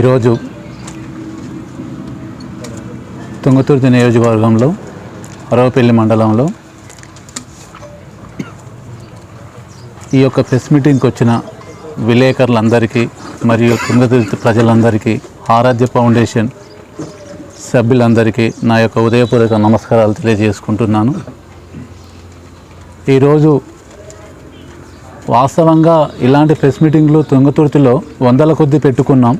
ఈరోజు తుంగతుర్తి నియోజకవర్గంలో అరవపల్లి మండలంలో ఈ యొక్క ప్రెస్ మీటింగ్కి వచ్చిన విలేకరులందరికీ మరియు తుంగతుర్తి ప్రజలందరికీ ఆరాధ్య ఫౌండేషన్ సభ్యులందరికీ నా యొక్క ఉదయపూర్వక నమస్కారాలు తెలియజేసుకుంటున్నాను. ఈరోజు వాస్తవంగా ఇలాంటి ప్రెస్ మీటింగ్లు తుంగతుర్తిలో వందల కొద్దీ పెట్టుకున్నాం.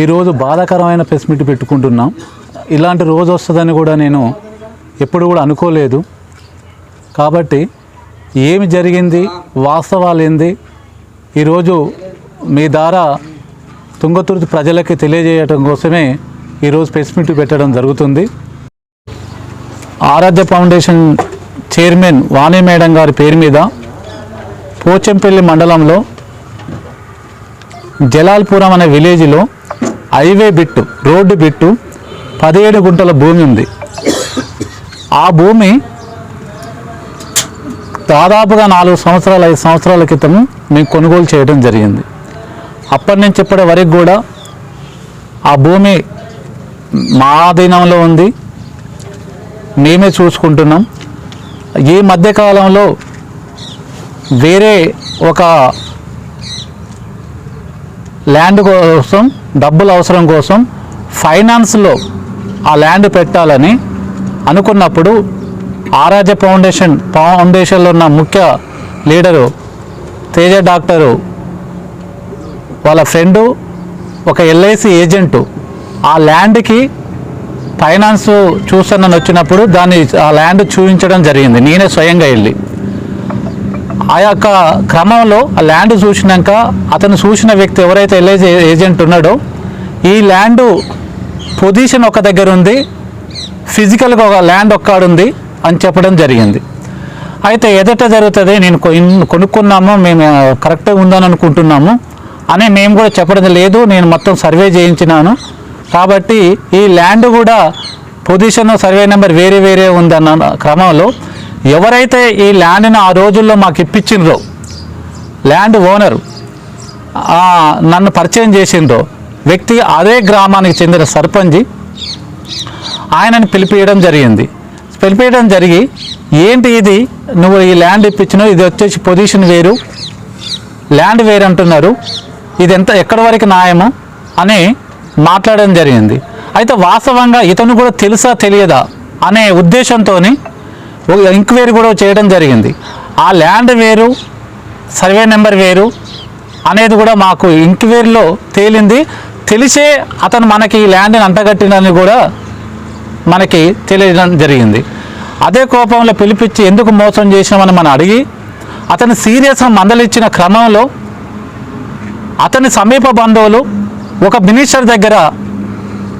ఈరోజు బాధాకరమైన ప్రెస్ మీట్ పెట్టుకుంటున్నాం. ఇలాంటి రోజు వస్తుందని కూడా నేను ఎప్పుడు కూడా అనుకోలేదు. కాబట్టి ఏమి జరిగింది? వాస్తవాలు ఏంది? ఈరోజు మీ ద్వారా తుంగతుర్తి ప్రజలకి తెలియజేయటం కోసమే ఈరోజు ప్రెస్ మీట్ పెట్టడం జరుగుతుంది. Aaradhya foundation chairman Vani madam గారి పేరు మీద పోచంపల్లి మండలంలో జలాల్పురం అనే విలేజ్లో హైవే బిట్టు రోడ్డు బిట్టు పదిహేడు గుంటల భూమి ఉంది. ఆ భూమి దాదాపుగా నాలుగు సంవత్సరాలు ఐదు సంవత్సరాల క్రితం మేము కొనుగోలు చేయడం జరిగింది. అప్పటి నుంచి ఇప్పటి వరకు కూడా ఆ భూమి మా ఆధీనంలో ఉంది. మేమే చూసుకుంటున్నాం. ఈ మధ్యకాలంలో వేరే ఒక ల్యాండ్ కోసం డబ్బుల అవసరం కోసం ఫైనాన్స్లో ఆ ల్యాండ్ పెట్టాలని అనుకున్నప్పుడు ఆరాధ్య ఫౌండేషన్ ఫౌండేషన్లో ఉన్న ముఖ్య లీడరు తేజ డాక్టరు వాళ్ళ ఫ్రెండు ఒక ఎల్ఐసి ఏజెంటు ఆ ల్యాండ్కి ఫైనాన్స్ చూస్తానని వచ్చినప్పుడు దాన్ని ఆ ల్యాండ్ చూపించడం జరిగింది. నేనే స్వయంగా వెళ్ళి. ఆ యొక్క క్రమంలో ఆ ల్యాండ్ చూసినాక అతను చూసిన వ్యక్తి ఎవరైతే ఎల్ఐసి ఏజెంట్ ఉన్నాడో ఈ ల్యాండ్ పొజిషన్ ఒక దగ్గర ఉంది ఫిజికల్గా ఒక ల్యాండ్ ఒక్కడుంది అని చెప్పడం జరిగింది. అయితే ఎదట జరుగుతుంది నేను కొనుక్కున్నాము మేము కరెక్ట్గా ఉందని అనుకుంటున్నాము అని మేము కూడా చెప్పడం లేదు నేను మొత్తం సర్వే చేయించినాను. కాబట్టి ఈ ల్యాండ్ కూడా పొజిషన్ సర్వే నెంబర్ వేరే వేరే ఉందన్న క్రమంలో ఎవరైతే ఈ ల్యాండ్ని ఆ రోజుల్లో మాకు ఇప్పించిండ్రో ల్యాండ్ ఓనరు నన్ను పరిచయం చేసిండ్రో వ్యక్తి అదే గ్రామానికి చెందిన సర్పంచి ఆయనని పిలిపియడం జరిగింది. పిలిపియడం జరిగి ఏంటి ఇది? నువ్వు ఈ ల్యాండ్ ఇప్పించినావు ఇది వచ్చేసి పొజిషన్ వేరు. ల్యాండ్ వేరు అంటున్నారు ఇది ఎంత ఎక్కడి వరకు న్యాయము? అని మాట్లాడడం జరిగింది. అయితే వాస్తవంగా ఇతను కూడా తెలుసా తెలియదా అనే ఉద్దేశంతో ఎంక్వైరీ కూడా చేయడం జరిగింది. ఆ ల్యాండ్ వేరు సర్వే నెంబర్ వేరు అనేది కూడా మాకు ఎంక్వైరీలో తేలింది. తెలిసే అతను మనకి ఈ ల్యాండ్ని అంటగట్టినని కూడా మనకి తెలియడం జరిగింది. అదే కోపంలో పిలిపించి ఎందుకు మోసం చేసినామని మనం అడిగి అతను సీరియస్గా మందలిచ్చిన క్రమంలో అతని సమీప బంధువులు ఒక మినిస్టర్ దగ్గర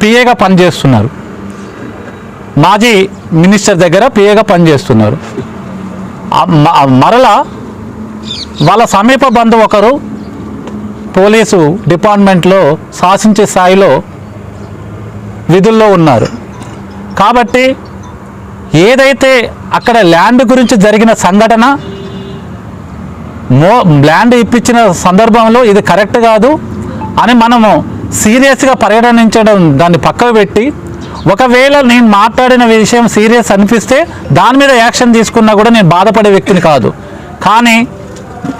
పిఏగా పనిచేస్తున్నారు. మాజీ మినిస్టర్ దగ్గర పిఏగా పనిచేస్తున్నారు. మరలా వాళ్ళ సమీప బంధువు ఒకరు పోలీసు డిపార్ట్మెంట్లో శాసించే స్థాయిలో విధుల్లో ఉన్నారు. కాబట్టి ఏదైతే అక్కడ ల్యాండ్ గురించి జరిగిన సంఘటన మో ల్యాండ్ ఇప్పించిన సందర్భంలో ఇది కరెక్ట్ కాదు అని మనము సీరియస్గా పరిగణించడం దాన్ని పక్కకు పెట్టి ఒకవేళ నేను మాట్లాడిన విషయం సీరియస్ అనిపిస్తే దాని మీద యాక్షన్ తీసుకున్నా కూడా నేను బాధపడే వ్యక్తిని కాదు. కానీ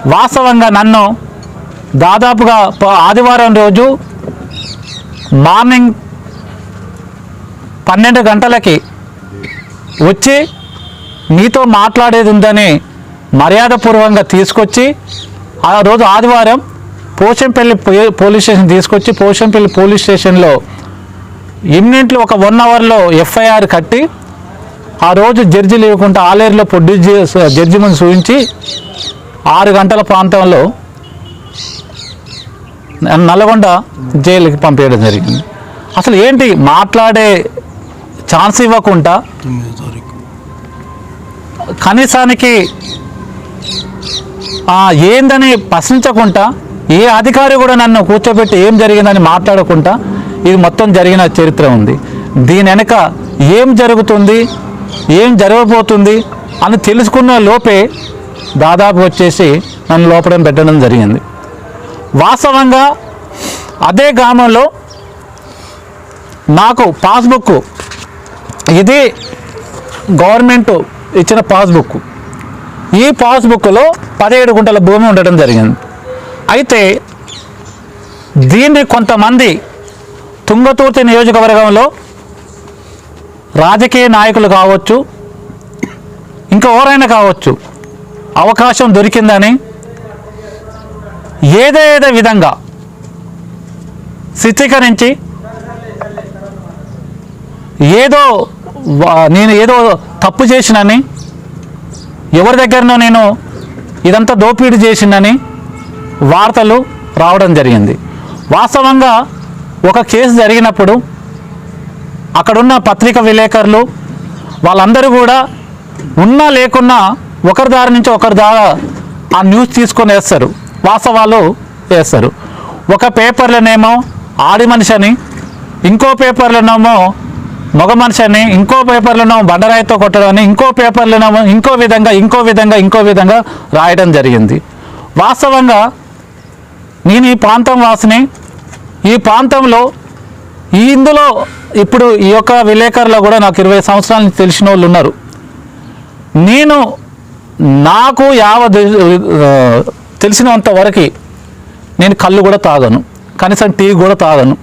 వాస్తవంగా నన్ను దాదాపుగా ఆదివారం రోజు మార్నింగ్ పన్నెండు గంటలకి వచ్చి నీతో మాట్లాడేది ఉందని మర్యాదపూర్వకంగా తీసుకొచ్చి ఆ రోజు ఆదివారం పోషంపల్లి పో- పోలీస్ స్టేషన్ తీసుకొచ్చి పోషంపల్లి పోలీస్ స్టేషన్లో ఇమ్మీడియట్లీ ఒక వన్ అవర్లో ఎఫ్ఐఆర్ కట్టి ఆ రోజు జడ్జి లేకుండా ఆలేరులో ప్రొడ్యూస్ చేసి జడ్జి ముందు చూపించి ఆరు గంటల ప్రాంతంలో నల్గొండ జైలుకి పంపేయడం జరిగింది. అసలు ఏంటి మాట్లాడే ఛాన్స్ ఇవ్వకుండా కనీసానికి ఏందని ప్రశ్నించకుండా ఏ అధికారి కూడా నన్ను కూర్చోబెట్టి ఏం జరిగిందని మాట్లాడకుండా ఇది మొత్తం జరిగిన చరిత్ర ఉంది. దీని వెనక ఏం జరుగుతుంది? ఏం జరగబోతుంది? అని తెలుసుకున్న లోపే దాదాపు వచ్చేసి నన్ను లోపడం పెట్టడం జరిగింది. వాస్తవంగా అదే గ్రామంలో నాకు పాస్బుక్ ఇది గవర్నమెంట్ ఇచ్చిన పాస్బుక్. ఈ పాస్బుక్లో పదిహేడు గుంటల భూమి ఉండటం జరిగింది. అయితే దీన్ని కొంతమంది తుంగతుర్తి నియోజకవర్గంలో రాజకీయ నాయకులు కావచ్చు ఇంకా ఎవరైనా కావచ్చు అవకాశం దొరికిందని ఏదేదో విధంగా చిత్రీకరించి ఏదో వా- నేను ఏదో తప్పు చేసినని ఎవరి దగ్గరనో నేను ఇదంతా దోపిడీ చేసిందని వార్తలు రావడం జరిగింది. వాస్తవంగా ఒక కేసు జరిగినప్పుడు అక్కడున్న పత్రిక విలేకరులు వాళ్ళందరూ కూడా ఉన్నా లేకున్నా ఒకరి దారి నుంచి ఒకరి దారి ఆ న్యూస్ తీసుకొని వేస్తారు. వాస్తవాలు వేస్తారు. ఒక పేపర్లోనేమో ఆడి మనిషి అని ఇంకో పేపర్లోనేమో మగ మనిషి అని ఇంకో పేపర్లోనేమో బండరాయితో కొట్టడం అని ఇంకో పేపర్లోనేమో ఇంకో విధంగా ఇంకో విధంగా ఇంకో విధంగా రాయడం జరిగింది. వాస్తవంగా నేను ఈ ప్రాంతం వాసిని ఈ ప్రాంతంలో ఈ ఇందులో ఇప్పుడు ఈ యొక్క విలేకరులో కూడా నాకు ఇరవై సంవత్సరాల నుంచి తెలిసిన వాళ్ళు ఉన్నారు. నేను నాకు యావ తెలిసినంత వరకు నేను కళ్ళు కూడా తాగను. కనీసం టీ కూడా తాగను.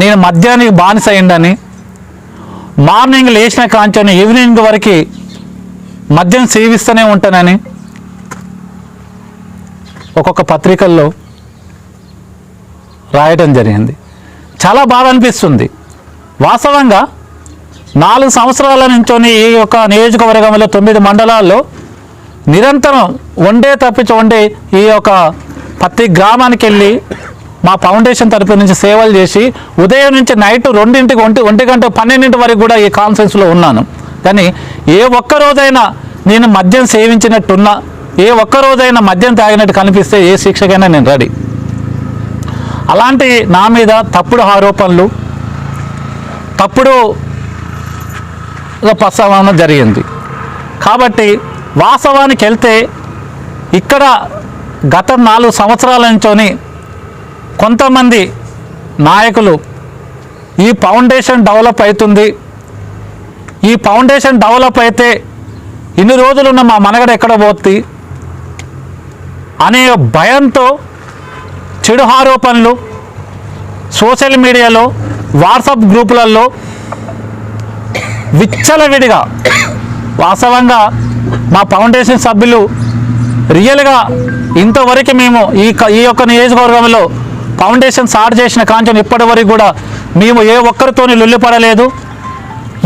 నేను మధ్యాహ్నం బానిస అయిందని మార్నింగ్ లేచిన కాంచని ఈవినింగ్ వరకు మద్యం సేవిస్తూనే ఉంటానని ఒక్కొక్క పత్రికల్లో రాయడం జరిగింది. చాలా బాధ అనిపిస్తుంది. వాస్తవంగా నాలుగు సంవత్సరాల నుంచొని ఈ యొక్క నియోజకవర్గంలో తొమ్మిది మండలాల్లో నిరంతరం వండే తప్పించి వండే ఈ యొక్క ప్రతి గ్రామానికి వెళ్ళి మా ఫౌండేషన్ తరపు నుంచి సేవలు చేసి ఉదయం నుంచి నైట్ రెండింటికి ఒంటి ఒంటి గంట పన్నెండింటి వరకు కూడా ఈ కాన్ఫరెన్స్లో ఉన్నాను. కానీ ఏ ఒక్క రోజైనా నేను మద్యం సేవించినట్టున్నా ఏ ఒక్కరోజైనా మద్యం తాగినట్టు కనిపిస్తే ఏ శిక్షకైనా నేను రెడీ. అలాంటి నా మీద తప్పుడు ఆరోపణలు తప్పుడు ప్రస్తావన జరిగింది. కాబట్టి వాస్తవానికి వెళ్తే ఇక్కడ గత నాలుగు సంవత్సరాల నుంచోని కొంతమంది నాయకులు ఈ ఫౌండేషన్ డెవలప్ అవుతుంది. ఈ ఫౌండేషన్ డెవలప్ అయితే ఇన్ని రోజులున్న మా మనగడ ఎక్కడ పోతుంది అనే భయంతో చెడు ఆరోపణలు సోషల్ మీడియాలో వాట్సాప్ గ్రూపులలో విచ్చలవిడిగా వాస్తవంగా మా ఫౌండేషన్ సభ్యులు రియల్గా ఇంతవరకు మేము ఈ ఈ యొక్క నియోజకవర్గంలో ఫౌండేషన్ స్టార్ట్ చేసిన కాంచెం ఇప్పటి వరకు కూడా మేము ఏ ఒక్కరితోని లొల్లిపడలేదు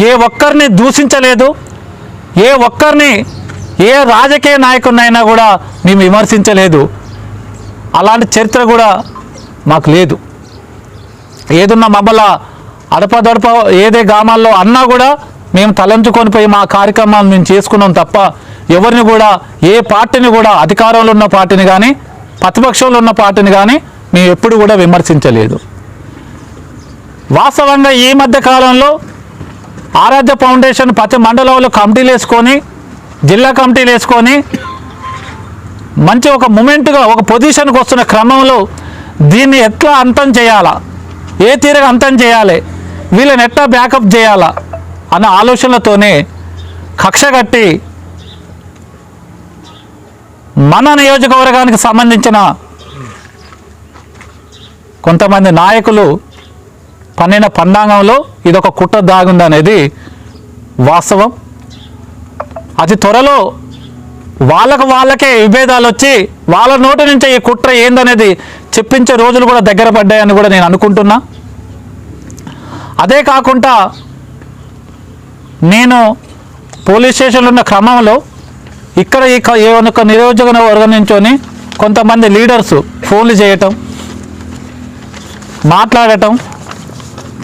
ఏ ఒక్కరిని దూషించలేదు ఏ ఒక్కరిని ఏ రాజకీయ నాయకుడినైనా కూడా మేము విమర్శించలేదు. అలాంటి చరిత్ర కూడా మాకు లేదు. ఏదున్న మమ్మల్ని అడపదడప ఏదే గ్రామాల్లో అన్నా కూడా మేము తలంచుకొని పోయి మా కార్యక్రమాలు మేము చేసుకున్నాం తప్ప ఎవరిని కూడా ఏ పార్టీని కూడా అధికారంలో ఉన్న పార్టీని కానీ ప్రతిపక్షంలో ఉన్న పార్టీని కానీ మేము ఎప్పుడు కూడా విమర్శించలేదు. వాస్తవంగా ఈ మధ్య కాలంలో ఆరాధ్య ఫౌండేషన్ ప్రతి మండలంలో కమిటీలు వేసుకొని జిల్లా కమిటీలు వేసుకొని మంచి ఒక మూమెంట్గా ఒక పొజిషన్కి వస్తున్న క్రమంలో దీన్ని ఎట్లా అంతం చేయాలా? ఏ తీరుగా అంతం చేయాలి? వీళ్ళని ఎట్లా బ్యాకప్ చేయాలా? అన్న ఆలోచనలతోనే కక్ష కట్టి మన నియోజకవర్గానికి సంబంధించిన కొంతమంది నాయకులు పన్నిన పండాంగంలో ఇదొక కుట్ర దాగుందనేది వాస్తవం. అతి త్వరలో వాళ్ళకు వాళ్ళకే విభేదాలు వచ్చి వాళ్ళ నోటి నుంచే ఈ కుట్ర ఏందనేది చెప్పించే రోజులు కూడా దగ్గర పడ్డాయని కూడా నేను అనుకుంటున్నా. అదే కాకుండా నేను పోలీస్ స్టేషన్లో ఉన్న క్రమంలో ఇక్కడ ఈ యొక్క ఏ నియోజకవర్గం నుంచొని కొంతమంది లీడర్స్ ఫోన్లు చేయటం మాట్లాడటం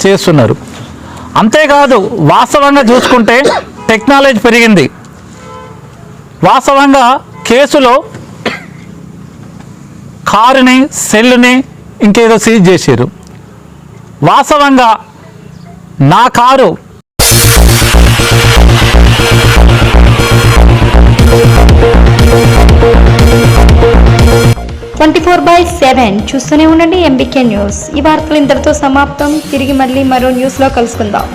చేస్తున్నారు. అంతేకాదు వాస్తవంగా చూసుకుంటే టెక్నాలజీ పెరిగింది. వాస్తవంగా కేసులో కారుని సెల్లుని ఇంకేదో సీజ్ చేశారు వాస్తవంగా నా car twenty four by seven చూస్తూనే ఉండండి ఎంబీకే న్యూస్ ఈ వార్తలు ఇంతటితో సమాప్తం. తిరిగి మళ్ళీ మరో న్యూస్లో కలుసుకుందాం.